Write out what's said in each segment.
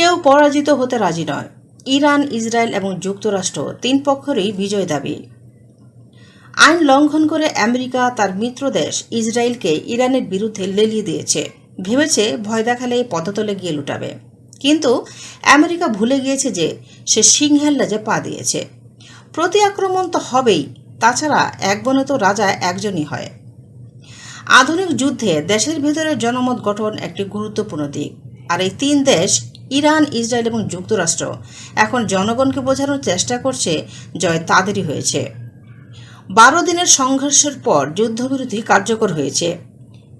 কেউ পরাজিত হতে রাজি নয়। ইরান, ইসরায়েল এবং যুক্তরাষ্ট্র তিন পক্ষেরই বিজয় দাবি। আইন লঙ্ঘন করে আমেরিকা, তার মিত্র দেশ ইসরায়েলকে ইরানের বিরুদ্ধে লেলিয়ে দিয়েছে। ভেবেছে ভয় দেখালে পদতলে গিয়ে লুটাবে। কিন্তু আমেরিকা ভুলে গিয়েছে যে সে সিংহের লেজে পা দিয়েছে। প্রতি আক্রমণ তো হবেই, তাছাড়া এক বনে তো রাজা একজনই হয়। আধুনিক যুদ্ধে দেশের ভেতরে জনমত গঠন একটি গুরুত্বপূর্ণ দিক। আর এই তিন দেশ ইরান, ইসরায়েল এবং যুক্তরাষ্ট্র। এখন জনগণকে বোঝানোর চেষ্টা করছে জয় তাদেরই হয়েছে। বারো দিনের সংঘর্ষের পর যুদ্ধবিরতি কার্যকর হয়েছে।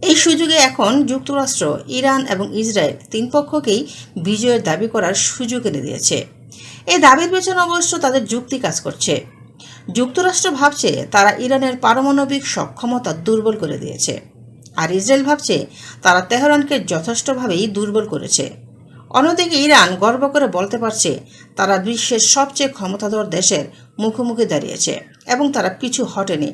এই সুযোগে এখন যুক্তরাষ্ট্র, ইরান এবং ইসরায়েল তিন পক্ষকেই বিজয়ের দাবি করার সুযোগ এনে দিয়েছে। এই দাবির পেছনে অবশ্য তাদের যুক্তি কাজ করছে। যুক্তরাষ্ট্র ভাবছে তারা ইরানের পারমাণবিক সক্ষমতা দুর্বল করে দিয়েছে। আর ইসরায়েল ভাবছে তারা তেহরানকে যথেষ্টভাবেই দুর্বল করেছে। অন্যদিকে ইরান গর্ব করে বলতে পারছে, তারা বিশ্বের সবচেয়ে ক্ষমতাধর দেশের মুখোমুখি দাঁড়িয়েছে এবং তারা পিছু হটেনি।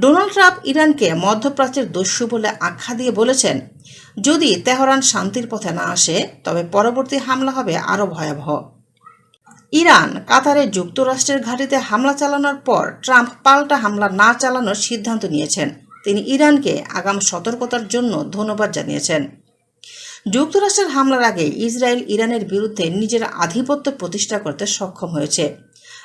ডোনাল্ড ট্রাম্প ইরানকে মধ্যপ্রাচ্যের দস্যু বলে আখ্যা দিয়ে বলেছেন, যদি তেহরান শান্তির পথে না আসে, তবে পরবর্তী হামলা হবে আরও ভয়াবহ। ইরান কাতারে যুক্তরাষ্ট্রের ঘাঁটিতে হামলা চালানোর পর ট্রাম্প পাল্টা হামলা না চালানোর সিদ্ধান্ত নিয়েছেন। তিনি ইরানকে আগাম সতর্কতার জন্য ধন্যবাদ জানিয়েছেন। যুক্তরাষ্ট্রের হামলার আগে ইসরায়েল ইরানের বিরুদ্ধে নিজের আধিপত্য প্রতিষ্ঠা করতে সক্ষম হয়েছে।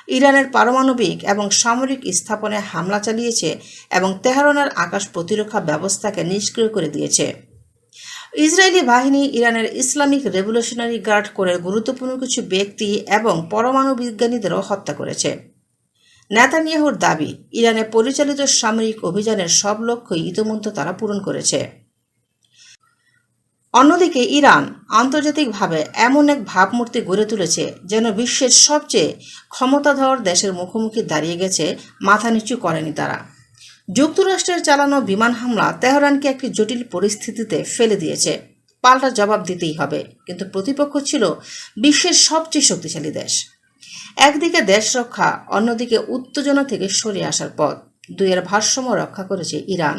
ইরানের পারমাণবিক এবং সামরিক স্থাপনে হামলা চালিয়েছে এবং তেহরানের আকাশ প্রতিরক্ষা ব্যবস্থাকে নিষ্ক্রিয় করে দিয়েছে। ইসরায়েলি বাহিনী ইরানের ইসলামিক রেভলিউশনারি গার্ড কোরের গুরুত্বপূর্ণ কিছু ব্যক্তি এবং পরমাণু বিজ্ঞানীদেরও হত্যা করেছে। নেতানিয়াহুর দাবি, ইরানে পরিচালিত সামরিক অভিযানের সব লক্ষ্যই ইতিমধ্যে তারা পূরণ করেছে। অন্যদিকে ইরান আন্তর্জাতিকভাবে এমন এক ভাবমূর্তি গড়ে তুলেছে যেন বিশ্বের সবচেয়ে ক্ষমতাধর দেশের মুখোমুখি দাঁড়িয়ে গেছে, মাথা নিচু করেনি তারা। যুক্তরাষ্ট্রের চালানো বিমান হামলা তেহরানকে একটি জটিল পরিস্থিতিতে ফেলে দিয়েছে। পাল্টা জবাব দিতেই হবে, কিন্তু প্রতিপক্ষ ছিল বিশ্বের সবচেয়ে শক্তিশালী দেশ। একদিকে দেশ রক্ষা, অন্যদিকে উত্তেজনা থেকে সরে আসার পথ। দুইয়ের ভারসাম্য রক্ষা করেছে ইরান।